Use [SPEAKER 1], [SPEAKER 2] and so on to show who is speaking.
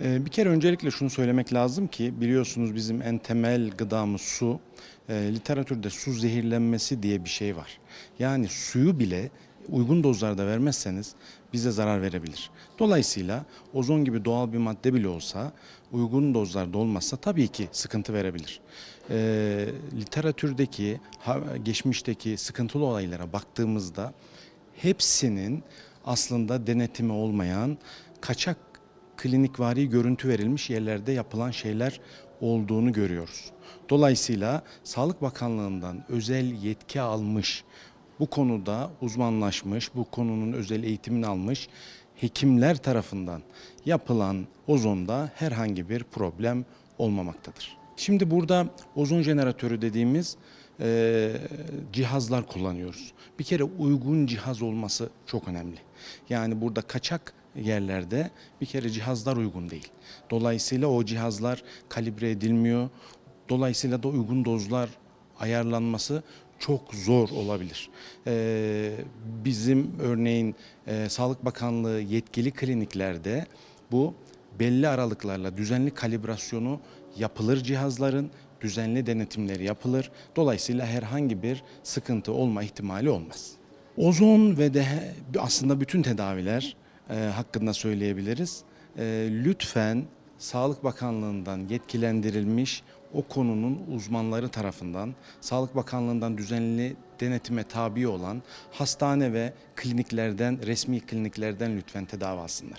[SPEAKER 1] Ee, Bir kere öncelikle şunu söylemek lazım ki biliyorsunuz bizim en temel gıdamız su. Ee, Literatürde su zehirlenmesi diye bir şey var. Yani suyu bile uygun dozlarda vermezseniz bize zarar verebilir. Dolayısıyla ozon gibi doğal bir madde bile olsa uygun dozlarda olmazsa tabii ki sıkıntı verebilir. Ee, literatürdeki, geçmişteki sıkıntılı olaylara baktığımızda hepsinin aslında denetimi olmayan kaçak klinikvari görüntü verilmiş yerlerde yapılan şeyler olduğunu görüyoruz. Dolayısıyla Sağlık Bakanlığı'ndan özel yetki almış, bu konuda uzmanlaşmış, bu konunun özel eğitimini almış hekimler tarafından yapılan ozonda herhangi bir problem olmamaktadır. Şimdi burada ozon jeneratörü dediğimiz e, cihazlar kullanıyoruz. Bir kere uygun cihaz olması çok önemli. Yani burada kaçak yerlerde bir kere cihazlar uygun değil. Dolayısıyla o cihazlar kalibre edilmiyor. Dolayısıyla da uygun dozlar ayarlanması çok zor olabilir. Ee, bizim örneğin e, Sağlık Bakanlığı yetkili kliniklerde bu belli aralıklarla düzenli kalibrasyonu yapılır cihazların, düzenli denetimleri yapılır. Dolayısıyla herhangi bir sıkıntı olma ihtimali olmaz. Ozon ve de aslında bütün tedaviler e, hakkında söyleyebiliriz. E, lütfen Sağlık Bakanlığı'ndan yetkilendirilmiş o konunun uzmanları tarafından Sağlık Bakanlığı'ndan düzenli denetime tabi olan hastane ve kliniklerden, resmi kliniklerden lütfen tedavi alsınlar.